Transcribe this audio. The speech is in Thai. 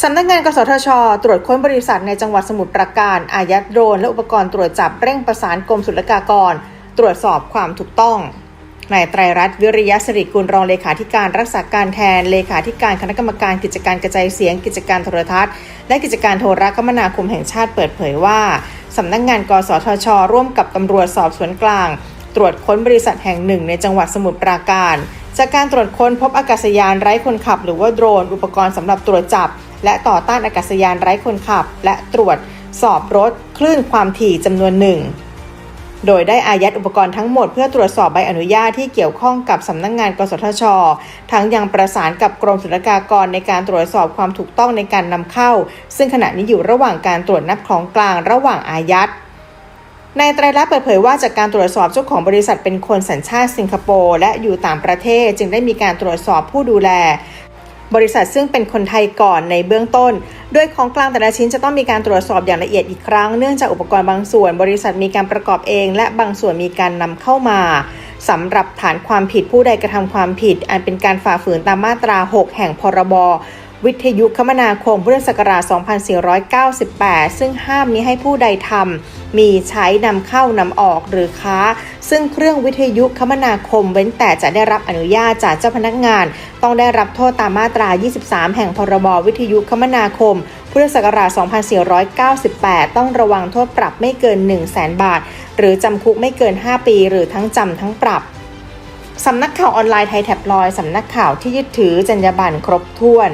สำนักงานกสทช ตรวจค้นบริษัทในจังหวัดสมุทรปราการ อายัดโดรนและอุปกรณ์ตรวจจับเร่งประสานกรมศุลกากร ตรวจสอบความถูกต้องนายไตรรัตน์วิริยะสิริกุลรองเลขาธิการรักษาการแทนเลขาธิการคณะกรรมการกิจการกระจายเสียง กิจการโทรทัศน์ และกิจการโทรคมนาคมแห่งชาติเปิดเผยว่าสำนักงานกสทช ร่วมกับตำรวจสอบสวนกลาง ตรวจค้นบริษัทแห่งหนึ่งในจังหวัดสมุทรปราการ จากการตรวจค้นพบอากาศยานไร้คนขับ หรือว่าโดรน อุปกรณ์สำหรับตรวจจับ และต่อต้านอากาศยานไร้คนขับ และตรวจสอบรถคลื่นความถี่จำนวนหนึ่ง โดยได้อายัดอุปกรณ์ทั้งหมดเพื่อตรวจสอบใบอนุญาตที่เกี่ยวข้องกับสำนักงงาน กสทช ทั้งยังประสานกับกรมศุลกากรในการตรวจสอบความถูกต้องในการนำเข้า ซึ่งขณะนี้อยู่ระหว่างการตรวจนับของกลางระหว่างอายัดนายไตรลักษณ์เปิดเผยว่าจากการตรวจสอบเจ้าของบริษัทเป็นคนสัญชาติสิงคโปร์และอยู่ต่างประเทศจึงได้มีการตรวจสอบผู้ดูแล บริษัทซึ่งเป็นคนไทยก่อนในเบื้องต้น โดยของกลางแต่ละชิ้นจะต้องมีการตรวจสอบอย่างละเอียดอีกครั้ง เนื่องจากอุปกรณ์บางส่วน บริษัทมีการประกอบเอง และบางส่วนมีการนำเข้ามาสำหรับฐานความผิดผู้ใดกระทำความผิด อันเป็นการฝ่าฝืนตามมาตรา 6 แห่งพรบวิทยุคมนาคมพุทธศักราช 2498 ซึ่งห้ามมิให้ผู้ใดทำ มีใช้นำเข้านำออกหรือค้า ซึ่งเครื่องวิทยุคมนาคมเว้นแต่จะได้รับอนุญาตจากเจ้าพนักงาน ต้องได้รับโทษตามมาตรา 23 แห่งพรบวิทยุคมนาคม พุทธศักราช 2498 ต้องระวังโทษปรับไม่เกิน 1 0 0 0 0แบาท หรือจำคุกไม่เกิน 5 ปี หรือทั้งจำทั้งปรับสำนักข่าวออนไลน์ไทยแท็บลอย สำนักข่าวที่ยึดถือจรรยาบรรณครบถ้วน